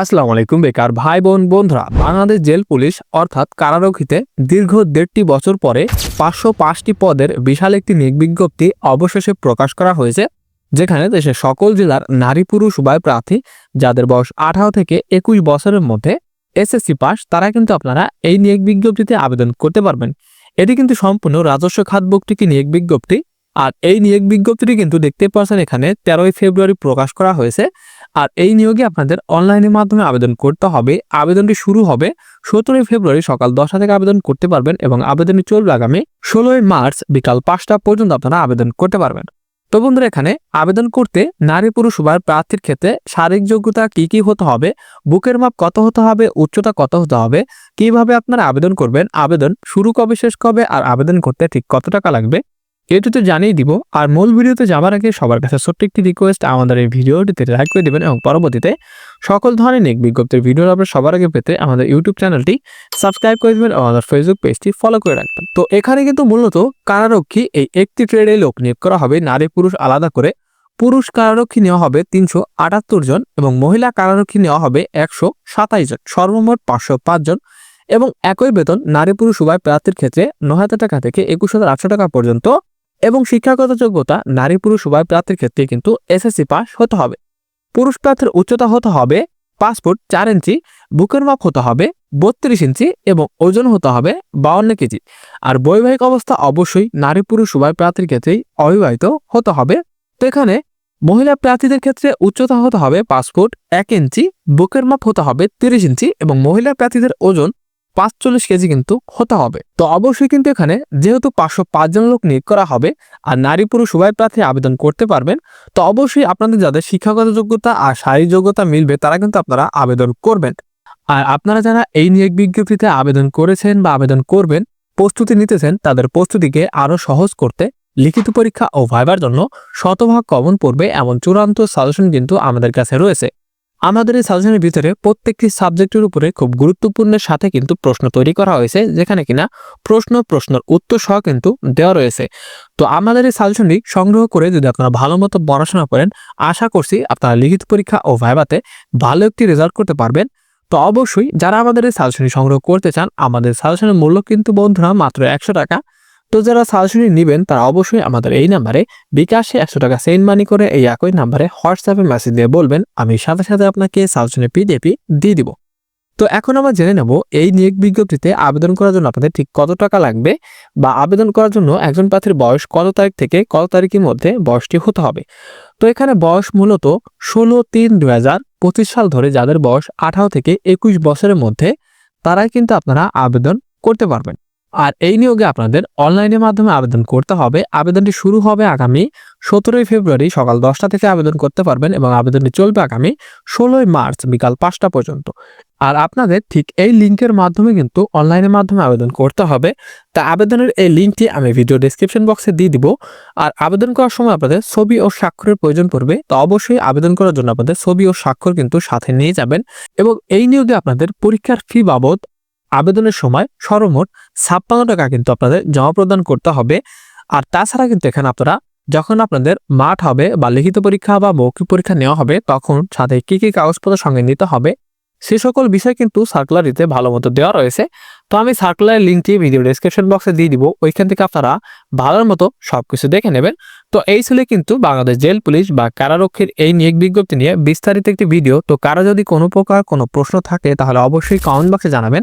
আসসালামু আলাইকুম, বেকার ভাই বোন বন্ধুরা। বাংলাদেশ জেল পুলিশ, অর্থাৎ কারারক্ষীতে দীর্ঘ দেড়টি বছর পরে পাঁচশো পাঁচটি পদের বিশাল একটি বিজ্ঞপ্তি অবশেষে প্রকাশ করা হয়েছে, যেখানে দেশের সকল জেলার নারী পুরুষ উভয় প্রার্থী যাদের বয়স আঠারো থেকে একুশ বছরের মধ্যে এসএসসি পাস, তারা কিন্তু আপনারা এই নিয়োগ বিজ্ঞপ্তিতে আবেদন করতে পারবেন। এটি কিন্তু সম্পূর্ণ রাজস্ব খাতভুক্তিকে নিয়োগ বিজ্ঞপ্তি, আর এই নিয়োগ বিজ্ঞপ্তিটি কিন্তু দেখতে পাচ্ছেন এখানে তেরোই ফেব্রুয়ারি প্রকাশ করা হয়েছে। আর এই নিয়োগে আপনাদের অনলাইনের মাধ্যমে আবেদন করতে হবে। আবেদনটি শুরু হবে সতেরোই ফেব্রুয়ারি সকাল দশটা থেকে আবেদন করতে পারবেন এবং আবেদনটি চলবে আগামী ষোলোই মার্চ বিকাল পাঁচটা পর্যন্ত আপনারা আবেদন করতে পারবেন। তো বন্ধুরা, এখানে আবেদন করতে নারী পুরুষ উভয় প্রার্থীর ক্ষেত্রে শারীরিক যোগ্যতা কি কি হতে হবে, বুকের মাপ কত হতে হবে, উচ্চতা কত হতে হবে, কীভাবে আপনারা আবেদন করবেন, আবেদন শুরু কবে, শেষ কবে, আর আবেদন করতে ঠিক কত টাকা লাগবে এটি তো জানিয়ে দিব, আর মূল ভিডিওতে যাওয়ার আগে সবার কাছে ছোট্ট একটি রিকোয়েস্ট আমাদের এই ভিডিওটিতে লাইক করে দেবেন এবং পরবর্তীতে সকল ধরনের নিক বিজ্ঞপ্তির ভিডিও আপনি সবার আগে পেতে আমাদের ইউটিউব চ্যানেলটি সাবস্ক্রাইব করে দেবেন আমাদের ফেসবুক পেজটি ফলো করে রাখবেন। তো এখানে কিন্তু মূলত কারারক্ষী এই একটি ট্রেডে লোক নিয়োগ করা হবে, নারী পুরুষ আলাদা করে। পুরুষ কারারক্ষী নেওয়া হবে তিনশো আটাত্তর জন এবং মহিলা কারারক্ষী নেওয়া হবে একশো সাতাইশ জন, সর্বমোট পাঁচশো পাঁচ জন এবং একই বেতন নারী পুরুষ উভয় প্রার্থীর ক্ষেত্রে ন হাজার টাকা থেকে একুশ হাজার আটশো টাকা পর্যন্ত এবং শিক্ষাগত যোগ্যতা নারী পুরুষ উভয় প্রার্থীর ক্ষেত্রে কিন্তু এসএসসি পাস হতে হবে। পুরুষ প্রার্থীর উচ্চতা হতে হবে ফুট চার ইঞ্চি, বুকের মাপ হতে হবে বত্রিশ ইঞ্চি এবং ওজন হতে হবে বাউন্ন কেজি। আর বৈবাহিক অবস্থা অবশ্যই নারী পুরুষ উভয় প্রার্থীর ক্ষেত্রেই অবিবাহিত হতে হবে। তো এখানে মহিলা প্রার্থীদের ক্ষেত্রে উচ্চতা হতে হবে ফুট এক ইঞ্চি, বুকের মাপ হতে হবে তিরিশ ইঞ্চি এবং মহিলা প্রার্থীদের ওজন পাঁচচল্লিশ কেজি কিন্তু হতে হবে। তো অবশ্যই কিন্তু এখানে যেহেতু পাঁচশো পাঁচজন লোক নিয়োগ করা হবে আর নারী পুরুষ উভয় প্রার্থী আবেদন করতে পারবেন, তো অবশ্যই আপনাদের যাদের শিক্ষাগত যোগ্যতা আর শারীরিক যোগ্যতা মিলবে তারা কিন্তু আপনারা আবেদন করবেন। আর আপনারা যারা এই নিয়োগ বিজ্ঞপ্তিতে আবেদন করেছেন বা আবেদন করবেন, প্রস্তুতি নিতেছেন, তাদের প্রস্তুতিকে আরও সহজ করতে লিখিত পরীক্ষা ও ভাইবার জন্য শতভাগ কমন পড়বে এমন চূড়ান্ত সাজেশন কিন্তু আমাদের কাছে রয়েছে। আমাদের এই সাজেশনের ভিতরে প্রত্যেকটি সাবজেক্টের উপরে খুব গুরুত্বপূর্ণের সাথে কিন্তু প্রশ্ন তৈরি করা হয়েছে, যেখানে কিনা প্রশ্ন, প্রশ্নের উত্তর সহ কিন্তু দেওয়া রয়েছে। তো আমাদের এই সাজেশনটি সংগ্রহ করে যদি আপনারা ভালো মতো পড়াশোনা করেন, আশা করছি আপনারা লিখিত পরীক্ষা ও ভাইবাতে ভালো একটি রেজাল্ট করতে পারবেন। তো অবশ্যই যারা আমাদের এই সাজেশনটি সংগ্রহ করতে চান, আমাদের সাজেশনের মূল্য কিন্তু বন্ধুরা মাত্র একশো টাকা। তো যারা সাজেশনটি নেবেন, তারা অবশ্যই আমাদের এই নাম্বারে বিকাশে একশো টাকা সেন্ড মানি করে এই একই নাম্বারে হোয়াটসঅ্যাপে মেসেজ দিয়ে বলবেন, আমি সাথে সাথে আপনাকে সাজেশনের পিডিএফি দিয়ে দিব। তো এখন আমরা জেনে নেব এই নিয়োগ বিজ্ঞপ্তিতে আবেদন করার জন্য আপনাদের ঠিক কত টাকা লাগবে বা আবেদন করার জন্য একজন প্রার্থীর বয়স কত তারিখ থেকে কত তারিখের মধ্যে বয়সটি হতে হবে। তো এখানে বয়স মূলত ষোলো তিন দু পঁচিশ সাল ধরে যাদের বয়স আঠারো থেকে একুশ বছরের মধ্যে, তারাই কিন্তু আপনারা আবেদন করতে পারবেন। আর এই নিয়োগে আপনাদের অনলাইনের মাধ্যমে আবেদন করতে হবে। আবেদনটি শুরু হবে আগামী সতেরোই ফেব্রুয়ারি সকাল দশটা থেকে আবেদন করতে পারবেন এবং আবেদনটি চলবে আগামী ষোলোই মার্চ বিকাল পাঁচটা পর্যন্ত। আর আপনাদের ঠিক এই লিঙ্কের মাধ্যমে কিন্তু অনলাইনের মাধ্যমে আবেদন করতে হবে। তা আবেদনের এই লিঙ্কটি আমি ভিডিও ডিসক্রিপশন বক্সে দিয়ে দিব। আর আবেদন করার সময় আপনাদের ছবি ও স্বাক্ষরের প্রয়োজন পড়বে। তো অবশ্যই আবেদন করার জন্য আপনাদের ছবি ও স্বাক্ষর কিন্তু সাথে নিয়ে যাবেন এবং এই নিয়োগে আপনাদের পরীক্ষার ফি বাবদ আবেদনের সময় সর্বমোট ছাপ্পান্ন টাকা কিন্তু আপনাদের জমা প্রদান করতে হবে। আর তাছাড়া কিন্তু এখানে আপনারা যখন আপনাদের মাঠ হবে বা লিখিত পরীক্ষা বা মৌখিক পরীক্ষা নেওয়া হবে, তখন সাথে কী কী কাগজপত্র সঙ্গে নিতে হবে, সে সকল বিষয় কিন্তু সার্কুলারিতে ভালো মতো দেওয়া রয়েছে। তো আমি সার্কুলার লিঙ্কটি ভিডিও ডিসক্রিপশন বক্সে দিয়ে দিব, ওইখান থেকে আপনারা ভালোর মতো সব কিছু দেখে নেবেন। তো এই ছিল কিন্তু বাংলাদেশ জেল পুলিশ বা কারারক্ষীর এই নিয়োগ বিজ্ঞপ্তি নিয়ে বিস্তারিত একটি ভিডিও তো কারা যদি কোনো প্রকার কোনো প্রশ্ন থাকে, তাহলে অবশ্যই কমেন্ট বক্সে জানাবেন।